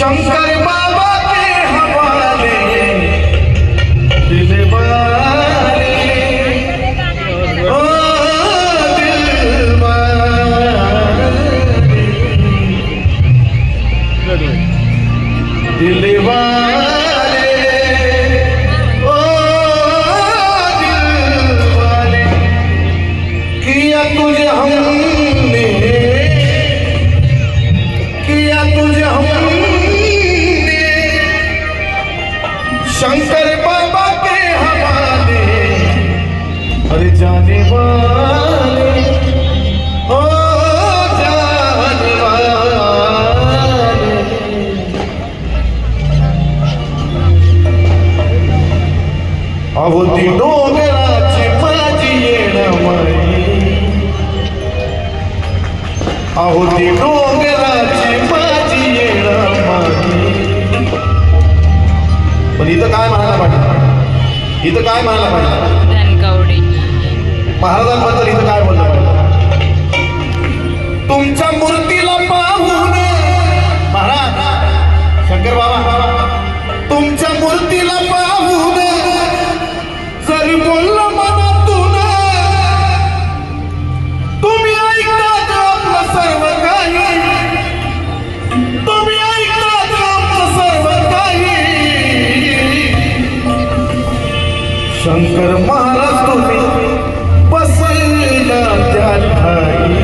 Shankar KIA अवती डोंगराची माझी पण इथं काय म्हणायला पाहिजे? इथं काय म्हणायला पाहिजे? महाराजांबद्दल इथं काय बोललं पाहिजे तुमच्या मूर्तीला शंकर महाराज तुम्ही बसला त्या ठाई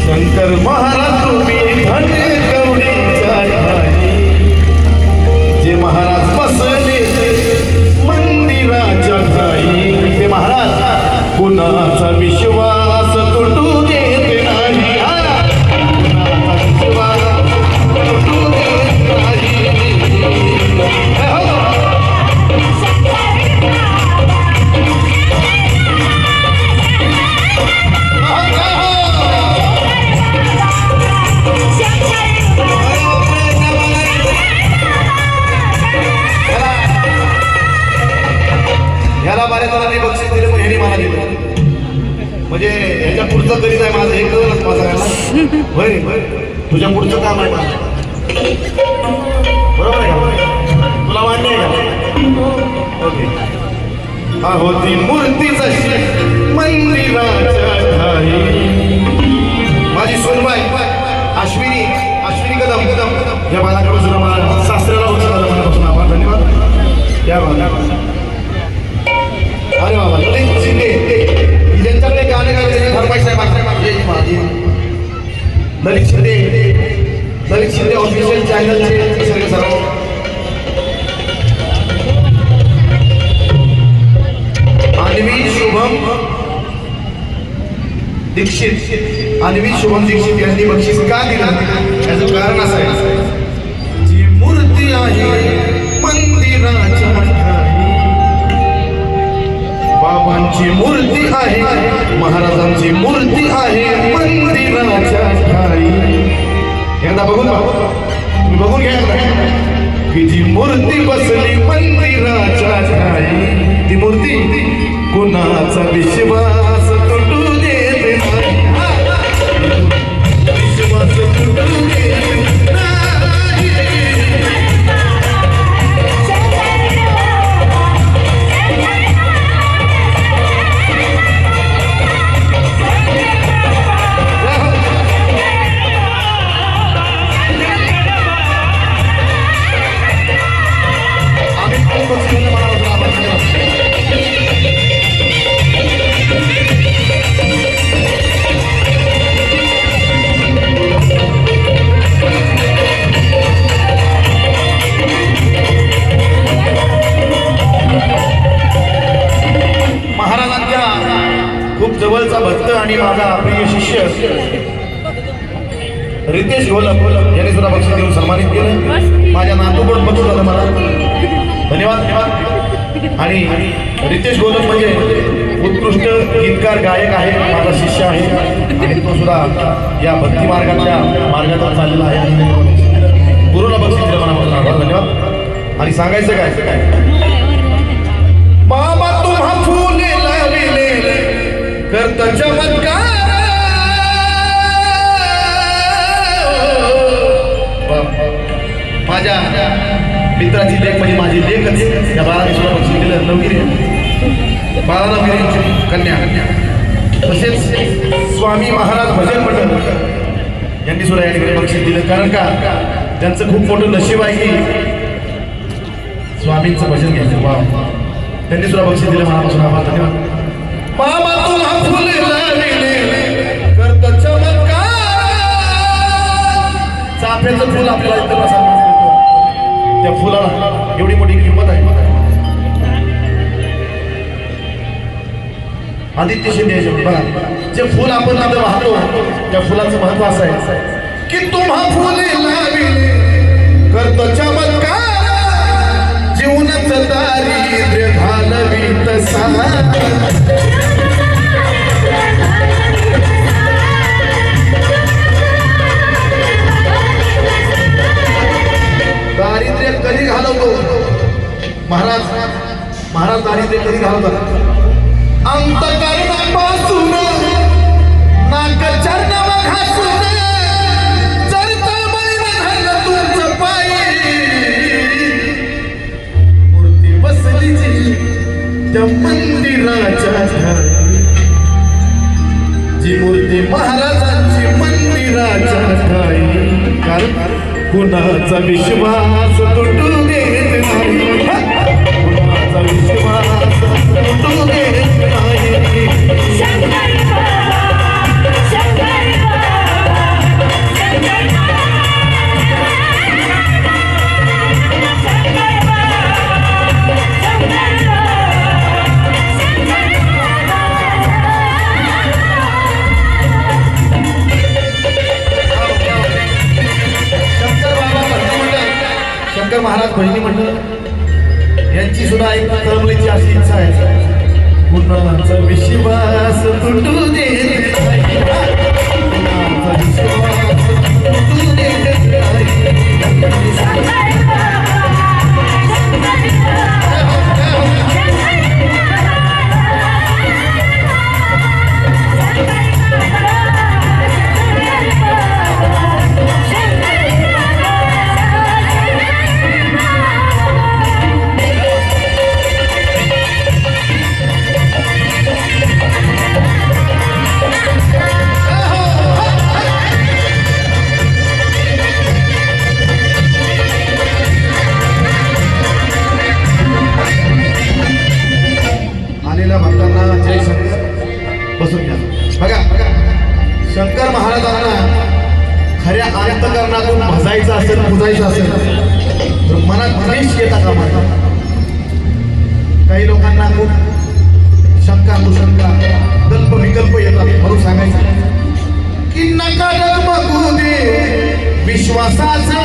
शंकर महाराज तुम्ही धन्य गौरीच्या ठाई तुझ्या पुढचं काम आहे माझं बरोबर आहे का? तुला मान्य आहे का? ओके. अहो ती मूर्ती जशी मंदिराच्या ठाई माझी सोनबाई अश्विनी अश्विनी कदम कदम. या बाळाकडून सुद्धा मला सासऱ्याला उत्सव झाला मनापासून आभार धन्यवाद. या बाबा अरे बाबा ललित शिंदे ही ज्यांच्याकडे गाणे गायचे त्यांनी फरमाईश आहे माझ्या माझी ललित शिंदे ललित शिंदे ऑफिशियल चॅनलचे सर्व. सर्व शुभम दीक्षित अन्वी शुभम दीक्षित यांनी बक्षीस का दिला? याचं कारण असं आहे. मूर्ती बसली मंदिराच्या ती मूर्ती कुणाचा विश्वास. जवळचा भक्त आणि माझा प्रिय शिष्य रितेश घोलप यांनी सुद्धा बक्षीस देऊन सन्मानित केलं. माझ्या नातूकडून बक्षीस झालं मला. धन्यवाद धन्यवाद. आणि रितेश गोलप म्हणजे उत्कृष्ट गीतकार गायक आहे माझा शिष्य आहे. आणि तो सुद्धा या भक्ती मार्गाच्या मार्गातून चाललेला आहे. पूर्ण बक्षीस दिलं मनापासून धन्यवाद. आणि सांगायचं काय काय? संत चमत्कार. माझ्या मित्राची देख म्हणजे माझी लेखच. या बाळाने सुद्धा बक्षीस दिलं नवीन आहे. बाळा नवीर कन्या. तसेच स्वामी महाराज भजन मंडळ यांनी सुद्धा या ठिकाणी बक्षीस दिलं. कारण का? त्यांचं खूप मोठं नशीब आहे की स्वामींचं भजन घ्यायचं. वा. त्यांनी सुद्धा बक्षीस दिलं. मनापासून आभार. धन्यवाद. आदित्य शिंदे बघा. जे फुल आपण आता वाहतो त्या फुलाचं महत्त्व असं आहे. की तुम्हा फुले लाविले करतो चमत्कार जीवनाचं दारिद्र्य घालवीत सा दारिद्र्य कधी घालवतो? महाराज महाराज दारिद्र्य कधी घालवतात? कारण कुणाचा विश्वास तुटू देत नाही? कुणाचा विश्वास तुटू देत नाही? शंकर महाराज बहिणी मंडळ यांची सुद्धा एक तळमळीची अशी इच्छा आहे. कुणाचा विश्वास तुटू दे. कुणाचा विश्वास बसून घ्या. बघा बघा. शंकर महाराजांना खऱ्या अंतकरणातून भजायचं असेल पुजायचं असेल तर मनात प्रवेश येता का माझा काही लोकांना खूप शंका कुशंका कल्प विकल्प येतात म्हणून सांगायचं. की नका दे विश्वासाचा